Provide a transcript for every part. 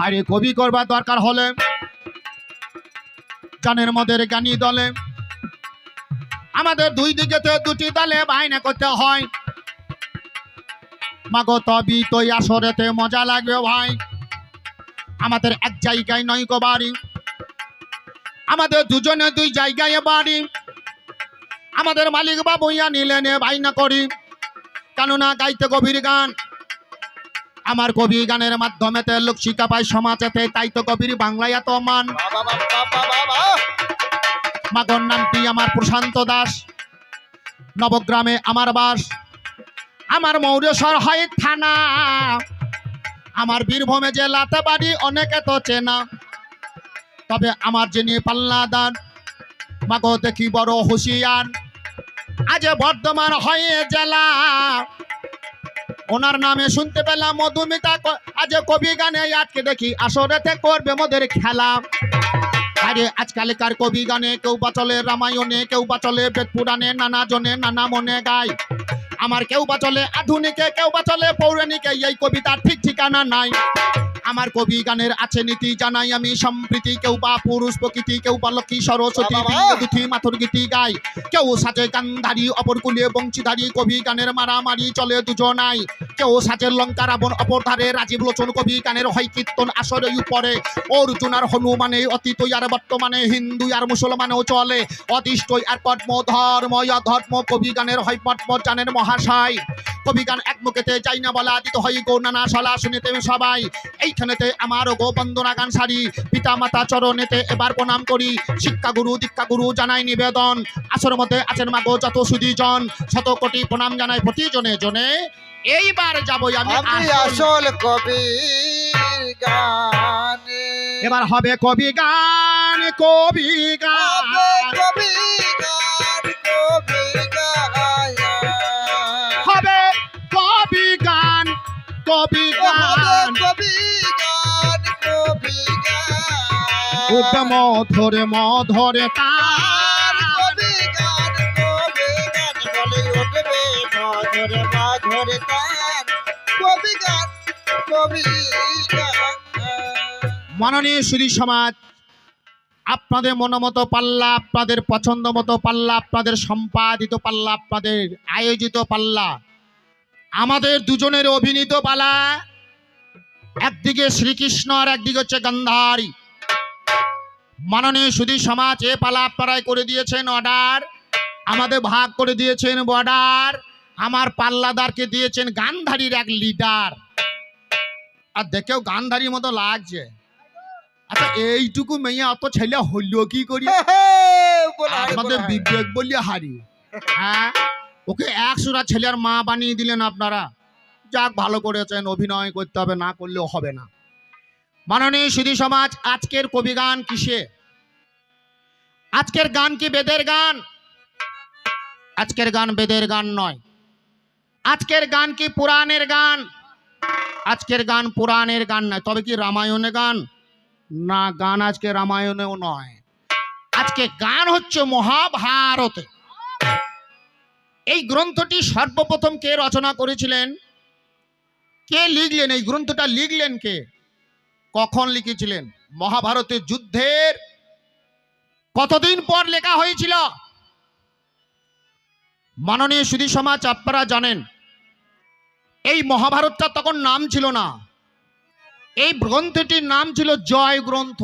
হারে কবি করবার দরকার হলে গানের মদের গানি দলে। আমাদের দুই দিকেতে দুটি দলে বাইনা করতে হয়। মাগো তবি তুই আসরেতে মজা লাগবে ভাই। আমাদের এক জায়গায় নয় গো বাড়ি। আমাদের দুজনে দুই জায়গায় বাড়ি। আমাদের মালিক বাবু ইয়া নিলেন বাইনা করি। কেননা গাইতে গভীর গান। আমার কবি গানের মাধ্যমে লোক শিক্ষা পায় সমাজেতে তাই তো কবির বাংলায় এত মান। মাগর নামটি আমার প্রশান্ত দাস। নবগ্রামে আমার বাস। আমার মৌরেশ্বর হয় থানা। আমার বীরভূমে জেলাতে বাড়ি অনেকে তো চেনা। তবে আমার যিনি পাল্লাদার মাগো দেখি বড় হুঁশিয়ার। আজ বর্ধমান হয়ে জেলা। ওনার নামে শুনতে পেলাম, মধুমিতা আজ কবি গানে আজকে দেখি আসরেতে করবে মোদের খেলা। আরে, আজকালকার কবি গানে কেউ বা চলে রামায়ণে, কেউ বা চলে বেদ পুরাণে নানা জনে নানা মনে গায়। আমার কেউ বা চলে আধুনিকে, কেউ বা চলে পৌরাণিকে, এই কবিতার ঠিক ঠিকানা নাই। আমার কবি গানের আছে নীতি জানাই আমি সম্প্রীতি কেউ বা পুরুষ প্রকৃতি কেউ বা লক্ষ্মী সরস্বতী! মাথুর গীতি গায় কেউ সাজে গান্ধারী অপর কুলিয়ে বংশীধারী কবি গানের মারামারি চলে দুজনাই। কেউ সাজে লঙ্কা রাবণ অপর ধারে রাজীব লোচন কবি গানের হয় কীর্তন আসরে উপরে। অর্জুনার হনুমানে অতীত আর বর্তমানে হিন্দু আর মুসলমানেও চলে। অতিষ্ঠ আর পদ্ম ধর্ম ধর্ম কবি গানের হয় পদ্ম জানের মহাশয়। কবি গান এক মুখেতে যাই না বলা দিত হয় গো নানা সলা শুনেতে সবাই। এইখানেতে আমারও গো বন্দনা গান সারি। পিতা মাতা চরণেতে এবার প্রণাম করি। শিক্ষা গুরু দীক্ষা গুরু জানাই নিবেদন। আসর মধ্যে আছেন মা গো যত সুদীজন শত কোটি প্রণাম জানাই প্রতি জনে। জনে এইবার যাব আমি আসল আসল কবি গানে। এবার হবে কবি গান কবি গান। কবি গান। কবি গান কবি গান কবি গান উঠবে মধরে মধরে তার কবি গান কবি গান বলে উঠবে মাধরে মাধরে তার কবি গান কবি গান মাননীয় সুধী সমাজ আপনাদের মনোমতো পাল্লা আপনাদের পছন্দ মতো পাল্লা আপনাদের সম্পাদিত পাল্লা আপনাদের আয়োজিত পাল্লা। আমাদের দুজনের অভিনীত পালা একদিকে শ্রীকৃষ্ণ আর একদিকে হচ্ছে গান্ধারী। মাননীয় সুধী সমাজ এ পালা আপনারাই করে দিয়েছেন অর্ডার। আমাদের ভাগ করে দিয়েছেন বর্ডার। আমার পাল্লাদারকে দিয়েছেন গান্ধারীর এক লিডার। আর দেখেও গান্ধারীর মতো লাগছে। আচ্ছা এইটুকু মেয়ে অত ছেলে হইল কি করি? আমাদের বিবেক বলি হারি। হ্যাঁ? ওকে একশোটা ছেলের মা বানিয়ে দিলেন আপনারা। যাক, ভালো করেছেন, অভিনয় করতে হবে, না করলেও হবে না। মাননীয় সুধী সমাজ, আজকের কবি গান কিসে? আজকের গান কি বেদের গান? আজকের গান বেদের গান নয়। আজকের গান কি পুরাণের গান? আজকের গান পুরাণের গান নয়। তবে কি রামায়ণের গান? না, গান আজকে রামায়ণেও নয়। আজকে গান হচ্ছে মহাভারতে। এই গ্রন্থটি সর্বপ্রথম কে রচনা করেছিলেন? কে লিখলেন? এই গ্রন্থটা লিখলেন কে? কখন লিখেছিলেন? মহাভারতের যুদ্ধের কতদিন পর লেখা হয়েছিল? মাননীয় সুধী সমাজ আপনারা জানেন, এই মহাভারতটা তখন নাম ছিল না। এই গ্রন্থটির নাম ছিল জয় গ্রন্থ।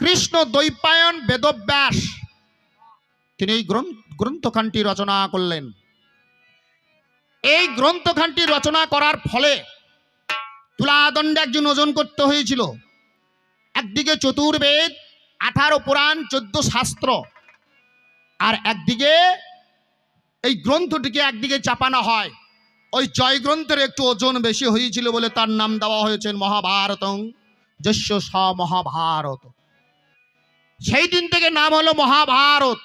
কৃষ্ণ দৈপায়ন বেদব্যাস। তিনি এই গ্রন্থ, গ্রন্থখানটি রচনা করলেন। এই গ্রন্থখানটি রচনা করার ফলে তুলাদণ্ডে একজন ওজন করতে হয়েছিল। একদিকে চতুর্বেদ, আঠারো পুরাণ, চোদ্দ শাস্ত্র। আর একদিকে এই গ্রন্থটিকে একদিকে চাপানো হয়। ওই জয় গ্রন্থের একটু ওজন বেশি হয়েছিল বলে তার নাম দেওয়া হয়েছে মহাভারতং যস্য স মহাভারত। সেই দিন থেকে নাম হলো মহাভারত।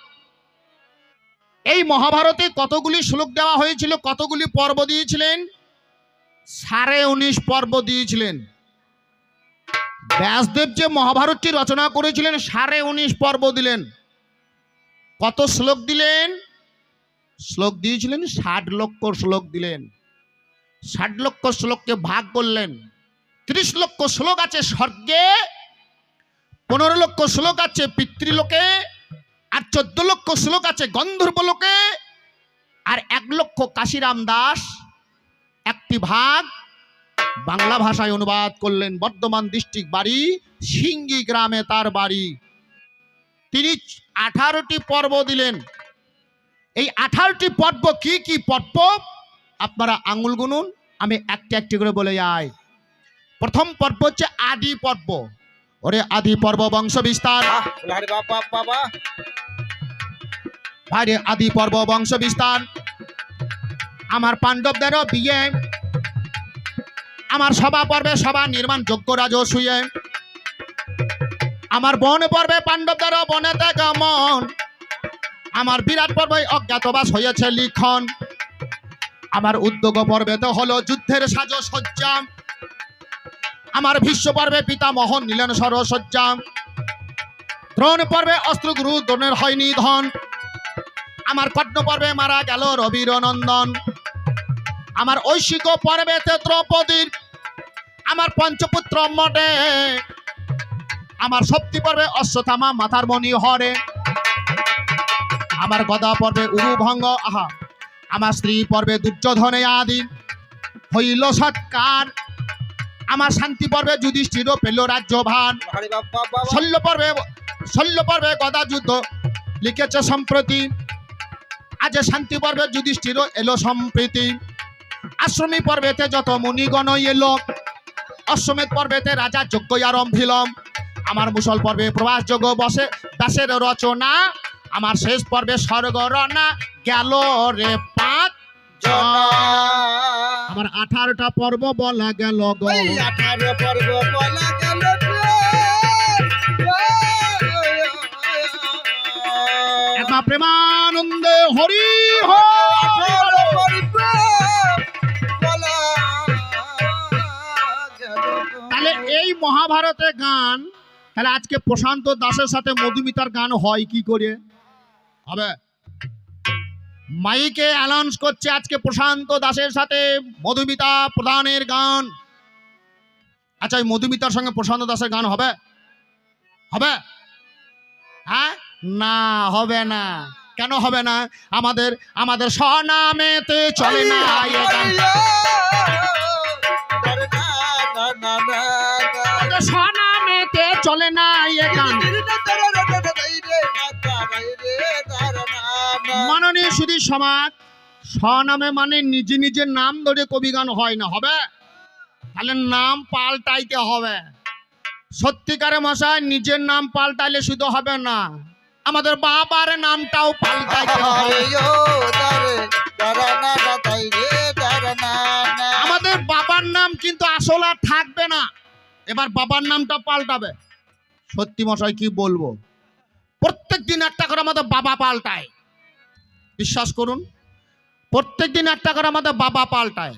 এই মহাভারতে কতগুলি শ্লোক দেওয়া হয়েছিল, কতগুলি পর্ব দিয়েছিলেন? সাড়ে উনিশ পর্ব দিয়েছিলেন। ব্যাসদেব যে মহাভারতটি রচনা করেছিলেন, সাড়ে উনিশ পর্ব দিলেন। কত শ্লোক দিলেন? শ্লোক দিয়েছিলেন, ষাট লক্ষ শ্লোক দিলেন। ষাট লক্ষ শ্লোককে ভাগ করলেন। ত্রিশ লক্ষ শ্লোক আছে স্বর্গে, পনেরো লক্ষ শ্লোক আছে পিতৃলোকে আর চোদ্দ লক্ষ শ্লোক আছে গন্ধর্ব লোকে, আর এক লক্ষ কাশিরাম দাস, একটি ভাগ বাংলা ভাষায় অনুবাদ করলেন বর্ধমান ডিস্ট্রিক্ট বাড়ি, সিঙ্গি গ্রামে তার বাড়ি। তিনি আঠারোটি পর্ব দিলেন। এই আঠারোটি পর্ব কি কি পর্ব? আপনারা আঙুল গুনুন, আমি একটি একটি করে বলে যাই। প্রথম পর্ব হচ্ছে আদি পর্ব। ওরে আদি পর্ব বংশ বিস্তার। বাইরে আদি পর্ব বংশ বিস্তার। আমার পাণ্ডবদেরও বিয়ে। আমার সভা পর্বে সভা নির্মাণ যোগ্য রাজ শুয়ে। আমার বন পর্বে পাণ্ডবদেরও বনেতে গমন। আমার বিরাট পর্বে অজ্ঞাতবাস হয়েছে লিখন। আমার উদ্যোগ পর্বে তো হলো যুদ্ধের সাজ সজ্জা। আমার ভীষ্ম পর্বে পিতামহ নিলেন সরসজ্জা দ্রোণ পর্বে অস্ত্রগুরু দ্রোণের হয় নিধন আমার কর্ণ পর্বে মারা গেল রবির নন্দন। আমার ঐশিক পর্বেতে দ্রৌপদীর। আমার পঞ্চপুত্র মঠে। আমার শক্তি পর্বে অশ্বথামা মাথার মণি হরে। আমার গদা পর্বে উরুভঙ্গ, আহা। আমার স্ত্রী পর্বে দুর্যোধনে আদি হইল সৎকার। আমার শান্তি পর্বে যুধিষ্ঠির পেল বাবা শল্য পর্বে শল্য পর্বে গদা যুদ্ধ লিখেছে সম্প্রতি। আজ শান্তি পর্বে যুধিষ্ঠির এলো সম্প্রীতি। আশ্রমী পর্বেতে যত মুনিগণ এলো অশ্বমেধ পর্বেতে রাজা যজ্ঞ আরম্ভিলম। আমার মুসল পর্বে প্রবাস যোগ বসে দাসের রচনা। আমার শেষ পর্বে স্বর্গ রনা গেল রে পাঁচ আমার আঠারোটা পর্ব বলা গেল গো। আঠারো পর্ব বলা গেল একমা প্রেমানন্দে হরি তাহলে এই মহাভারতে গান তাহলে আজকে প্রশান্ত দাসের সাথে মধুমিতার গান হয় কি করে? হবে। মাইকে অ্যানাউন্স করছে আজকে প্রশান্ত দাসের সাথে মধুমিতা প্রধানের গান। আচ্ছা ওই মধুমিতার সঙ্গে প্রশান্ত দাসের গান হবে? হবে? হ্যাঁ? না হবে না। কেন হবে না? আমাদের আমাদের স্বনামেতে চলে না এ মাননীয় সমাজ স্বনামে মানে নিজে নিজের নাম ধরে কবি গান হয় না হবে? তাহলে নাম পাল্টাইতে হবে। সত্যিকারে মশাই নিজের নাম পাল্টাইলে শুধু হবে না আমাদের বাবার নামটাও পাল্টাইতে হবে। আমাদের বাবার নাম কিন্তু আসল আর থাকবে না এবার বাবার নামটা পাল্টাবে। সত্যি মশাই কি বলব? প্রত্যেক দিন একটা করে আমাদের বাবা পাল্টায়। বিশ্বাস করুন প্রত্যেক দিন একটা করে আমাদের বাবা পাল্টায়।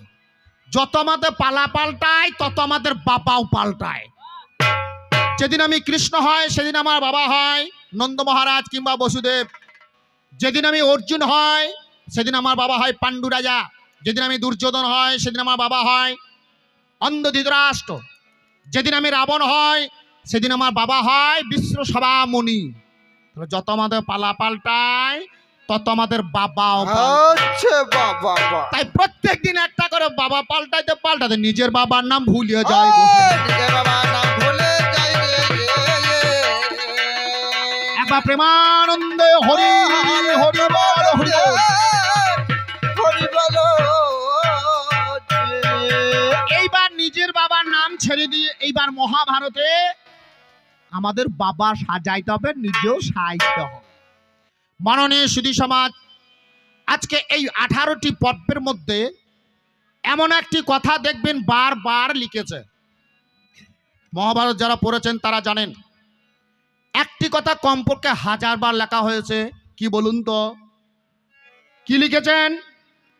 যত আমাদের পালা পাল্টায়, তত আমাদের বাবাও পাল্টায়। যেদিন আমি কৃষ্ণ হয়, সেদিন আমার বাবা হয়, নন্দ মহারাজ কিংবা বসুদেব। যেদিন আমি অর্জুন হয়, সেদিন আমার বাবা হয় পাণ্ডু রাজা। যেদিন আমি দুর্যোধন হয়, সেদিন আমার বাবা হয় অন্ধ ধৃতরাষ্ট্র যেদিন আমি রাবণ হয়, সেদিন আমার বাবা হয় বিশ্ব সভামণি যত আমাদের পালা পাল্টায় তত আমাদের বাবাও পাল্টায়। তাই প্রত্যেক দিন একটা করে বাবা পাল্টাইতে পাল্টাতে নিজের বাবার নাম ভুলিয়ে যায়। একবার প্রেমানন্দে হরি হরি বল হরি বল। এইবার নিজের বাবার নাম ছেড়ে দিয়ে এইবার মহাভারতে আমাদের বাবা সাজাইতে হবে নিজেও সাজাইতে হবে মাননীয় সুধী সমাজ, আজকে এই আঠারোটি পর্বের মধ্যে এমন একটি কথা দেখবেন বারবার লিখেছে। মহাভারত যারা পড়েছেন তারা জানেন, একটি কথা কমপক্ষে হাজারবার লেখা হয়েছে, কি বলুন তো? কি লিখেছেন?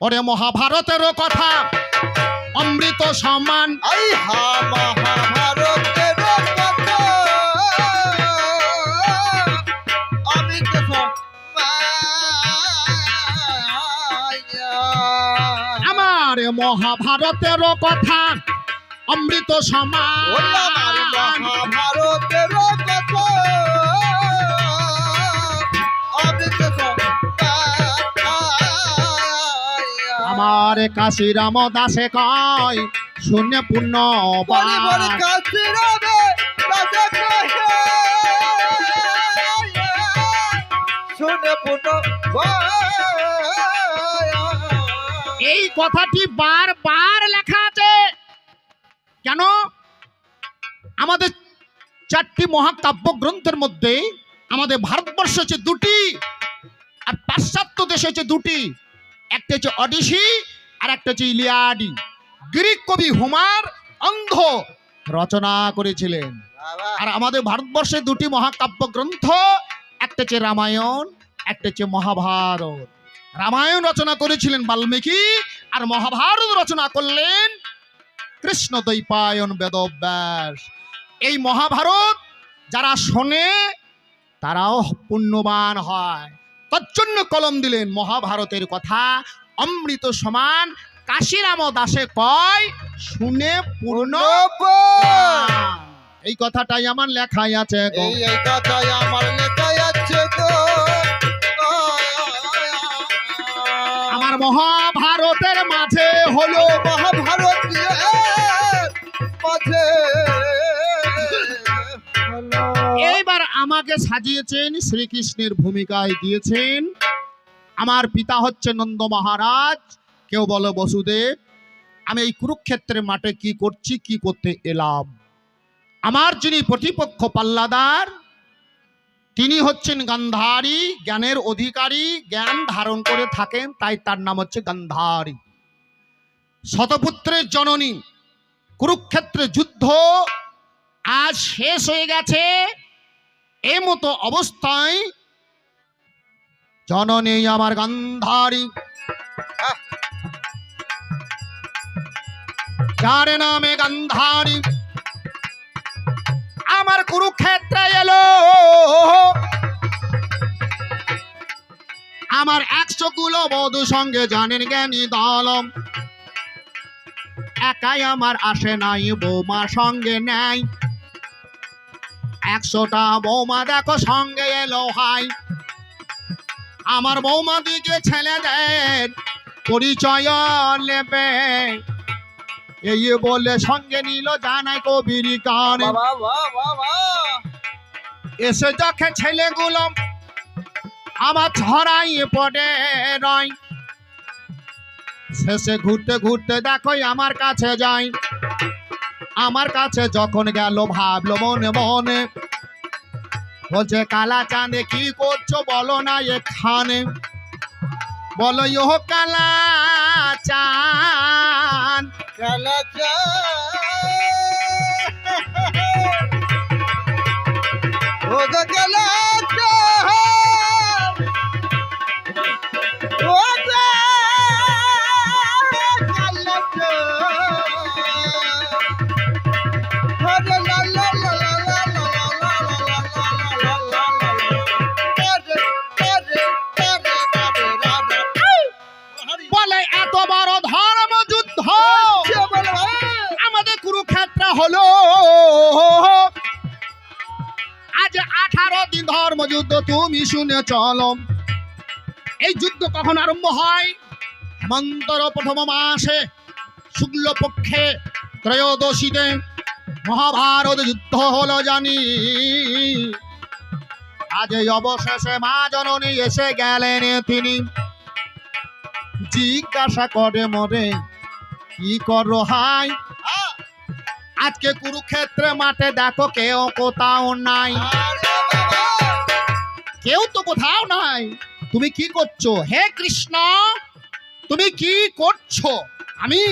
ওরে মহাভারতেরও কথা, অমৃত সমান। আই আমার মহাভারতেরও কথা। অমৃত সমান মহাভারতের আমার কাশী রাম দাসে কয় শূন্য পূর্ণ বলি বলি এই কথাটি বারবার লেখা আছে। কেন? আমাদের চারটি মহাকাব্য গ্রন্থের মধ্যে আমাদের ভারতবর্ষ হচ্ছে দুটি, আর পাশ্চাত্য দেশ হচ্ছে দুটি। একটা হচ্ছে অডিসি আর একটা হচ্ছে ইলিয়াডি। গ্রিক কবি হুমার অন্ধ রচনা করেছিলেন। আর আমাদের ভারতবর্ষে দুটি মহাকাব্য গ্রন্থ, একটা হচ্ছে রামায়ণ, একটা হচ্ছে মহাভারত। রামায়ণ রচনা করেছিলেন বাল্মীকি আর মহাভারত রচনা করলেন কৃষ্ণ দৈপায়ন বেদব্যাস। এই মহাভারত যারা শোনে তারাও পুণ্যবান হয়। তার জন্য কলম দিলেন মহাভারতের কথা। অমৃত সমান কাশিরাম দাসে কয় শুনে পূর্ণ এই কথাটাই আমার লেখাই আছে। এই কথাই আমার লেখায় মহাভারতের মাঝে হলো মহাভারত এইবার আমাকে সাজিয়েছেন শ্রীকৃষ্ণের ভূমিকায় দিয়েছেন। আমার পিতা হচ্ছে নন্দ মহারাজ, কেউ বলো বসুদেব, আমি এই কুরুক্ষেত্রের মাঠে কি করছি, কি করতে এলাম? আমার যিনি প্রতিপক্ষ পাল্লাদার তিনি হচ্ছেন গান্ধারী জ্ঞানের অধিকারী জ্ঞান ধারণ করে থাকেন তাই তার নাম হচ্ছে গান্ধারী। শতপুত্রের জননী কুরুক্ষেত্রে যুদ্ধ আজ শেষ হয়ে গেছে এ মতো অবস্থায় জননী আমার গান্ধারী। যার নামে গান্ধারী? কুরুক্ষেত্রে এলো। আমার একশো কুলো বধু সঙ্গে জানেন জ্ঞানী দলম। একাই আমার আসে নাই বৌমা সঙ্গে নেয় একশোটা বৌমা দেখো সঙ্গে এলো, হাই। আমার বৌমা দিকে ছেলেদের পরিচয় নেবে এই বলে সঙ্গে নিল জানাই কবির কানে এসে দেখে ছেলেগুলো আমার ছড়াই পড়ে রয়। শেষে ঘুরতে ঘুরতে দেখো আমার কাছে যাই। আমার কাছে যখন গেল ভাবলো মনে মনে বলছে কালা চাঁদে কি করছ বলো না এখানে? বলো ইহ কালা চান কালা চান ও কালা আজ আঠারো দিন ধর্মযুদ্ধ তুমি শুনে চলো। এই যুদ্ধ কখন আরম্ভ হয়? হেমন্তর প্রথম মাসে। শুক্ল পক্ষে ত্রয়োদশীতে। মহাভারত যুদ্ধ হলো, জানি। আজ অবশেষে মা জননী এসে গেলেন তিনি। জিজ্ঞাসা করে মরে, কি করো হাই আজকে কুরুক্ষেত্রে মাঠে দেখো কেউ কোথাও নাই। কেউ তো কোথাও নাই। তুমি কি করছ? হে কৃষ্ণ, তুমি কি করছ? আমি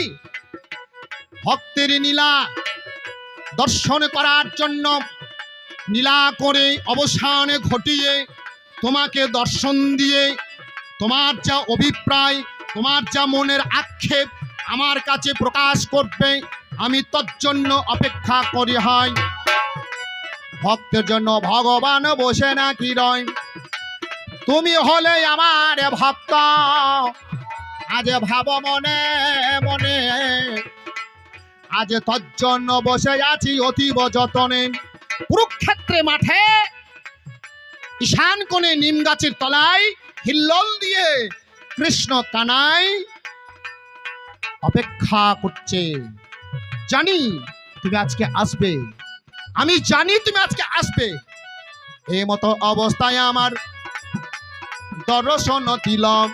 ভক্তের নীলা দর্শন করার জন্য নীলা করে অবসানে ঘটিয়ে তোমাকে দর্শন দিয়ে তোমার যা অভিপ্রায়, তোমার যা মনের আক্ষেপ আমার কাছে প্রকাশ করবে আমি তোর জন্য অপেক্ষা করি হয় ভক্তের জন্য ভগবান বসে না কি রয়। তুমি হলে আমার ভক্ত। আজ ভাব মনে মনে। আজ তজ্জন্য বসে আছি অতীব যতনে। কুরুক্ষেত্রে মাঠে, ঈশান কোণে নিম গাছের তলায়, হিল্লল দিয়ে কৃষ্ণ কানাই অপেক্ষা করছে। জানি তুমি আজকে আসবে। আমি জানি তুমি আজকে আসবে। এই মতো অবস্থায় আমার দর্শন দিলাম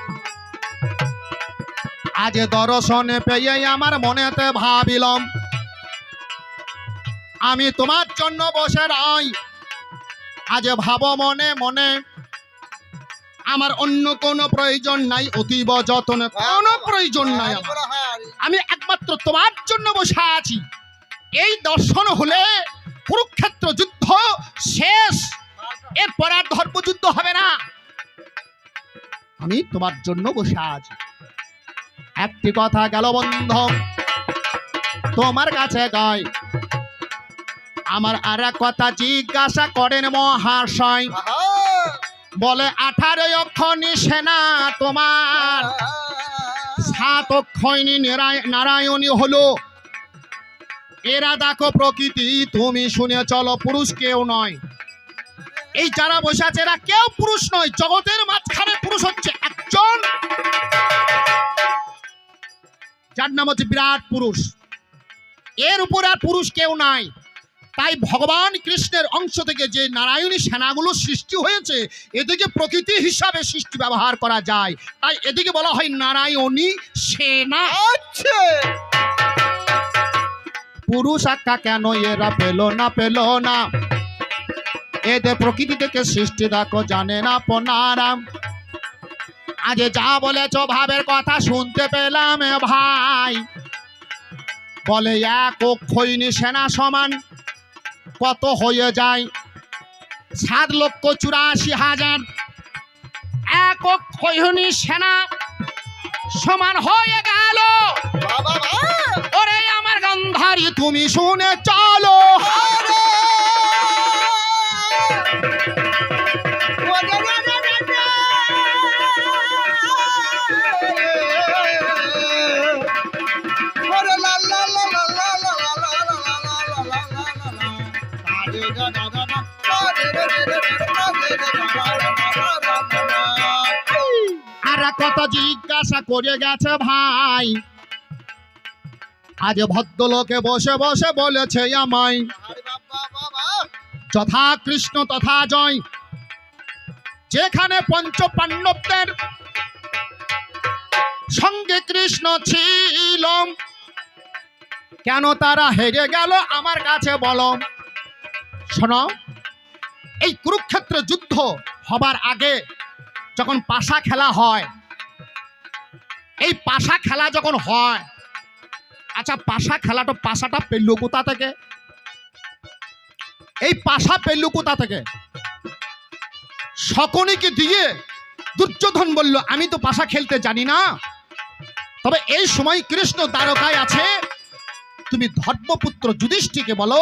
আজ দর্শনে পেয়ে আমার মনেতে ভাবিলাম আমি তোমার জন্য বসে রাই। আজ ভাব মনে মনে আমার অন্য কোনো প্রয়োজন নাই, অতীব যতনে। কোনো প্রয়োজন নাই আমি একমাত্র তোমার জন্য বসে আছি। এই দর্শন হলে কুরুক্ষেত্র যুদ্ধ শেষ। এরপর আর ধর্মযুদ্ধ হবে না। আমি তোমার জন্য বসে আছি। একটি কথা গেল বন্ধ, তোমার কাছে গায় আমার আর কথা জিজ্ঞাসা করেন মহাশয়। বলে, আঠারো অক্ষণী সেনা তোমার। সাত অক্ষয়নী নিরায়- নারায়ণী হলো। এরা দেখো প্রকৃতি, তুমি শুনে চলো, পুরুষ কেউ নয়। এই যারা বসে আছে, এরা কেউ পুরুষ নয়, জগতের মাঝখানে পুরুষ হচ্ছে একজন। যার নাম হচ্ছে বিরাট পুরুষ। এর উপর আর পুরুষ কেউ নাই। তাই ভগবান কৃষ্ণের অংশ থেকে যে নারায়ণী সেনাগুলো সৃষ্টি হয়েছে এদিকে প্রকৃতি হিসাবে সৃষ্টি ব্যবহার করা যায়। তাই এদিকে বলা হয় নারায়ণী সেনা। আচ্ছা। পুরুষ আক্কা কেন এরা পেল না পেল না? এদের প্রকৃতি থেকে সৃষ্টি দেখো জানে না পনারাম আজ যা বলেছ ভাবের কথা শুনতে পেলাম এ ভাই। বলে এক অক্ষয়িনী সেনা সমান। কত হয়ে যায়। সাত লক্ষ চুরাশি হাজার এক সেনা সমান হয়ে গেল। ওরে আমার গন্ধারি, তুমি শুনে চলো। আর! কথা জিজ্ঞাসা করে গেছে ভাই। আজ ভদ্রলোকে বসে বসে বলেছে, আমায় যথা কৃষ্ণ তথা জয়। যেখানে পঞ্চ পাণ্ডবদের সঙ্গে কৃষ্ণ ছিল, কেন তারা হেরে গেল আমার কাছে বলো। শোনো, এই কুরুক্ষেত্র যুদ্ধ হবার আগে যখন পাশা খেলা হয় এই পাশা খেলা যখন হয় আচ্ছা পাশা খেলাটা পাশাটা পেলু কোথা থেকে? এই পাশা পেলু কোথা থেকে? সকনিকে দিয়ে দুর্যোধন বলল, আমি তো পাশা খেলতে জানি না। তবে এই সময় কৃষ্ণ দ্বারকায় আছে। তুমি ধর্মপুত্র যুধিষ্ঠিকে বলো,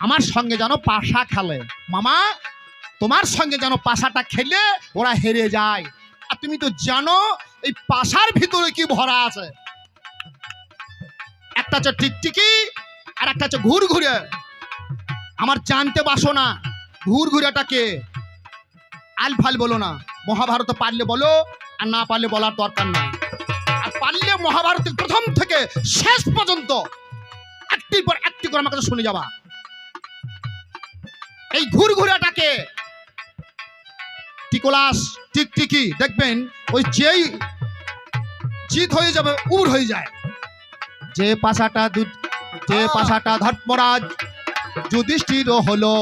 আমার সঙ্গে যেন পাশা খেলে। মামা, তোমার সঙ্গে যেন পাশাটা খেলে ওরা হেরে যায়। তুমি তো জানো এই পাশার ভিতরে কি ভরা আছে। একটা হচ্ছে টিকটিকি আর একটা হচ্ছে ঘুর ঘুরে আমার জানতে বাসো না ঘুর ঘুরেটাকে আল ফাল বলো না, মহাভারত পারলে বলো আর না পারলে বলার দরকার নাই। আর পারলে মহাভারতের প্রথম থেকে শেষ পর্যন্ত একটির পর একটি করে আমার কাছে শুনে যাবা। এই ঘুর ঘুরাটাকে টিকোলাস টিকটিকি দেখবেন ওই যেই জিত হয়ে যাবে উর হয়ে যায়। যে পাশাটা যে পাশাটা ধর্মরাজ যুধিষ্ঠির হলো।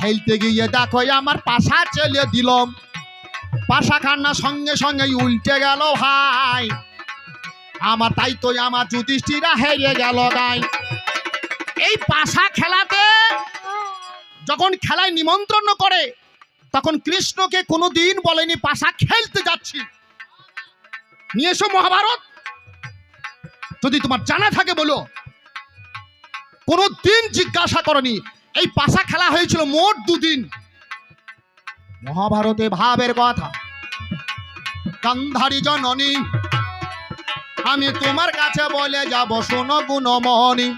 খেলতে গিয়ে দেখো আমার পাশা চেলে দিলাম। পাশা খান্না সঙ্গে সঙ্গে উল্টে গেল ভাই। আমার তাই তো আমার যুধিষ্ঠিরা হেরে গেল গাই এই পাশা খেলাতে যখন খেলায় নিমন্ত্রণ করে তখন কৃষ্ণকে কোনোদিন বলেনি, পাশা খেলতে যাচ্ছি। নিয়ে এসো মহাভারত। যদি তোমার জানা থাকে বলো। কোনো দিন জিজ্ঞাসা করনি, এই পাশা খেলা হয়েছিল মোট দুদিন। মহাভারতে ভাবের কথা। গান্ধারী জননী, আমি তোমার কাছে বলে যাব, শোনো গুণমণি।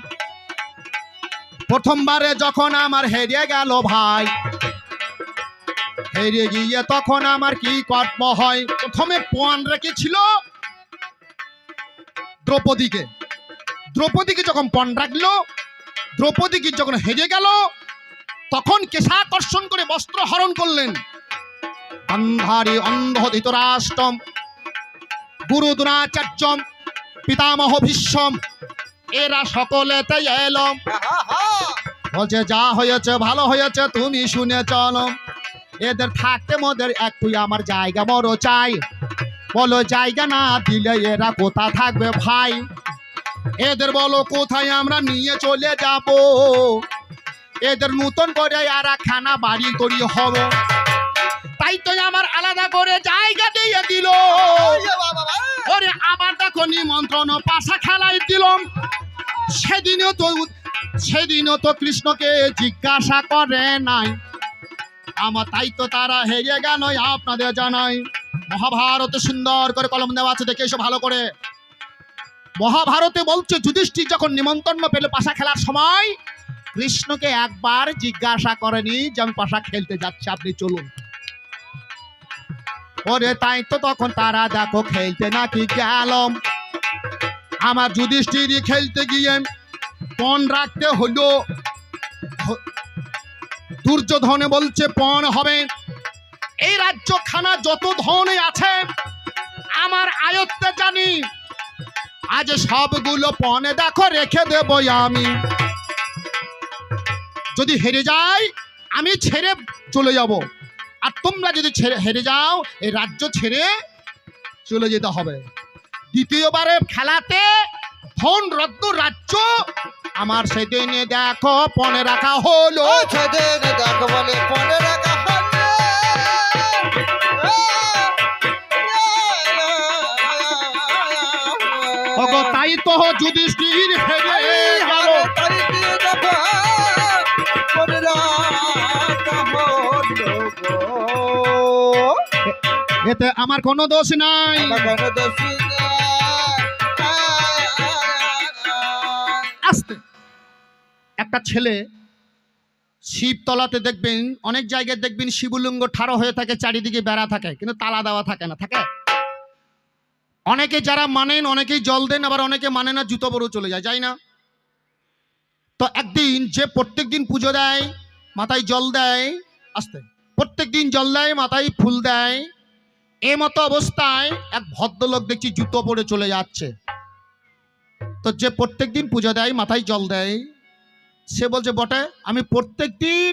প্রথমবারে যখন আমার হেরিয়ে গেল ভাই হেরিয়ে গিয়ে তখন আমার কি কর্ম হয়? প্রথমে পণ রেখেছিল দ্রৌপদীকে। দ্রৌপদীকে যখন পণ রাখল দ্রৌপদীকে যখন হেরে গেল তখন কেশাকর্ষণ করে বস্ত্র হরণ করলেন। অন্ধারী অন্ধ ধৃতরাষ্ট্রম গুরু দ্রোণাচার্যম পিতামহ ভীষ্ম এরা সকলেতে এলম। বলছে যা হয়েছে ভালো হয়েছে তুমি শুনে চলো এদের থাকতে মোদের একটু আমার জায়গা বড় চাই। বলো জায়গা না দিলে এরা কোথা থাকবে ভাই? এদের বলো কোথায় আমরা নিয়ে চলে যাব? এদের নতুন করে আর খানা বাড়ি করি হব। তাই তো আমার আলাদা করে জায়গা দিয়ে দিল। ওরে আবার দেখো নিমন্ত্রণ, পাশা খেলাই দিলাম সেদিনও তো সেদিনও তো কৃষ্ণকে জিজ্ঞাসা করে নাই। আমার তাই তো তারা হেরে গেল আপনাদের জানাই। মহাভারতে সুন্দর করে কলম দেওয়া আছে দেখে এসো ভালো করে। মহাভারতে বলছে, যুধিষ্ঠির যখন নিমন্ত্রণ পেল পাশা খেলার সময়, কৃষ্ণকে একবার জিজ্ঞাসা করেনি যে আমি পাশা খেলতে যাচ্ছি, আপনি চলুন। ওরে তাই তো তখন তারা দেখো খেলতে নাকি গেলাম আমার যুধিষ্ঠির খেলতে গিয়ে পণ রাখতে হলো। দুর্যোধনে বলছে, পণ হবে। এই রাজ্যখানা যত ধনে আছে, আমার আয়ত্তে জানি। আজ সবগুলো পণে দেখো, রেখে দেবো আমি। যদি হেরে যাই, আমি ছেড়ে চলে যাব। আর তোমরা যদি ছেড়ে, হেরে যাও, এই রাজ্য ছেড়ে চলে যেতে হবে। দ্বিতীয়বারে খেলাতে ধন রত্ন রাজ্য আমার সেদিনে দেখো পণে রাখা হলো। দেখো বলে পনে রাখা ওগো তাই তো যুধিষ্ঠির গেল। এতে আমার কোনো দোষ নাই। আসতে একটা ছেলে শিবতলাতে দেখবেন, অনেক জায়গায় দেখবেন শিবলিঙ্গ ঠাড়ো হয়ে থাকে, চারিদিকে বেড়া থাকে, কিন্তু তালা দেওয়া থাকে না, থাকে? অনেকে যারা মানেন, অনেকেই জল দেন, আবার অনেকে মানে না জুতো বড় চলে যায় যাই না? তো একদিন যে প্রত্যেক দিন পুজো দেয়, মাথায় জল দেয়, আসতে। প্রত্যেক দিন জল দেয়, মাথায় ফুল দেয়, এ মতো অবস্থায় এক ভদ্রলোক দেখছি জুতো পরে চলে যাচ্ছে। তো যে প্রত্যেক দিন পুজো দেয়, মাথায় জল দেয় সে বলছে, বটে, আমি প্রত্যেক দিন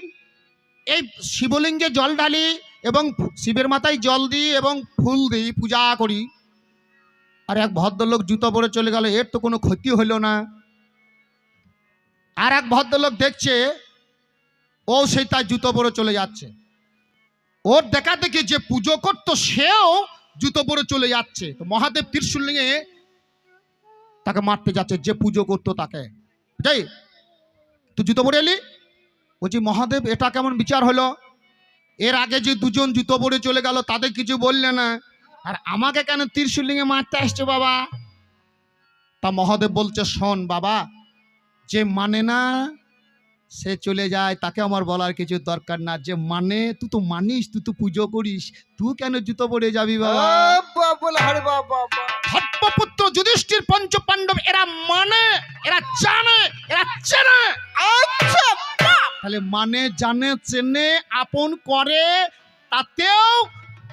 এই শিবলিঙ্গে জল ঢালি এবং শিবের মাথায় জল দিই এবং ফুল দিই, পূজা করি। আর এক ভদ্রলোক জুতো পরে চলে গেল, এর তো কোনো ক্ষতি হলো না। আর এক ভদ্রলোক দেখছে, ও সেই তার জুতো পরে চলে যাচ্ছে। ওর দেখা দেখি যে পুজো করতো, সেও জুতো পরে চলে যাচ্ছে। তো মহাদেব ত্রিশুল নিয়ে তাকে মারতে যাচ্ছে, যে পুজো করতো তাকে। বুঝাই তুই জুতো পরে এলি বলছি মহাদেব এটা কেমন বিচার হলো এর আগে যে দুজন জুতো পরে চলে গেল, তাদের কিছু বললে না। আর আমাকে কেন ত্রিশুলিংয়ে মারতে আসছে, বাবা? তা মহাদেব বলছে, শোন, বাবা, যে মানে না সে চলে যায় তাকে আমার বলার কিছু দরকার না। যে মানে তুই তো মানিস তুই তো পুজো করিস তুই কেন জুতো পরে যাবি বাবা? ধর্মপুত্র যুধিষ্ঠির পঞ্চ পাণ্ডব এরা মানে এরা জানে এরা চেনে। আচ্ছা তাহলে মানে জানে চেনে আপন করে তাতেও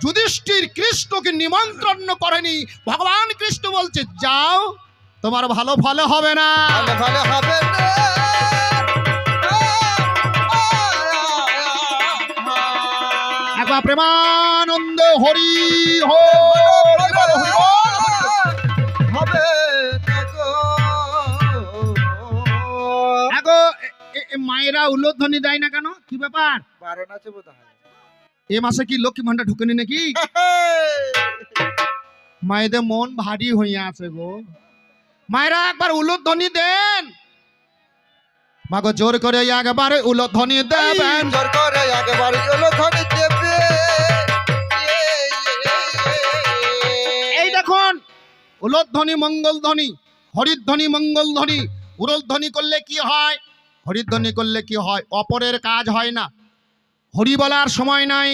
যুধিষ্ঠির কৃষ্ণকে নিমন্ত্রণ করেনি। ভগবান কৃষ্ণ বলছে যাও তোমার ভালো ভালো হবে না। ভালো ভালো হবে না। একবার প্রেমানন্দ হরি হবে মায়েরা উল্লোধ্বনি দেয় না কেন? কি ব্যাপার? বারণ আছে বোধ এ মাসে কি লক্ষ্মী ভান্ডার ঢুকেনি নাকি? মায়েদের মন ভারী হয়ে আছে গো। মায়েরা একবার উলুধ্বনি দেন। মাগো জোর করে একবার উলুধ্বনি দেবেন। জোর করে একবার এলো উলোধ্বনি মঙ্গলধ্বনি হরিধ্বনি মঙ্গলধ্বনি উরোধ্বনি করলে কি হয়? হরিধ্বনি করলে কি হয়? অপরের কাজ হয় না। হরি বলার সময় নাই,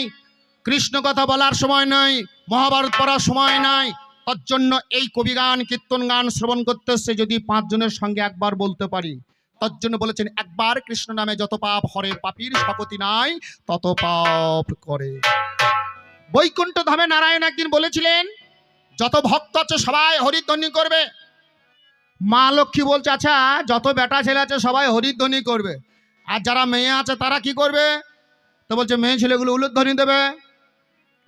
কৃষ্ণ কথা বলার সময় নাই, মহাভারত পড়ার সময় নাই। তার জন্য এই কবি গান, কীর্তন গান শ্রবণ করতে এসছে যদি পাঁচজনের সঙ্গে একবার বলতে পারি তার জন্য বলেছেন, একবার কৃষ্ণ নামে যত পাপ হরে, পাপীর শপতি নাই, তত পাপ করে। বৈকুণ্ঠ ধামে নারায়ণ একদিন বলেছিলেন যত ভক্ত আছে, সবাই হরিধ্বনি করবে। মা লক্ষ্মী বলছে আচ্ছা যত বেটা ছেলে আছে, সবাই হরিধ্বনি করবে। আর যারা মেয়ে আছে, তারা কি করবে? তো বলছে, মেয়ে ছেলেগুলো উলুধ্বনি দেবে।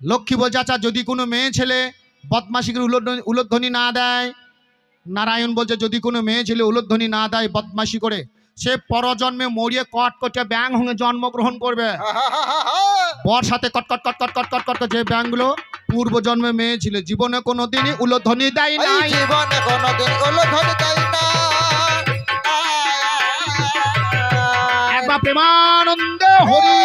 লক্ষ্মী বলছে আচ্ছা যদি কোনো মেয়ে ছেলে বদমাসিকে উলুধ্বনি উলুধ্বনি না দেয়? নারায়ণ বলছে, যদি কোনো মেয়ে ছেলে উলোধ্বনি না দেয় বদমাসি করে সে পরজন্মে মরিয়ে কট কটে ব্যাং হয়ে জন্মগ্রহণ করবে। বর সাথে কট কট কট কট কট কট কট যে ব্যাংগুলো পূর্ব জন্মে মেয়ে ছিল জীবনে কোনো দিনই উলধ্বনি দেয় না নাই। জীবনে কোনোদিন উলোধ্বনি দেয় না একবার প্রেমানন্দে হরি।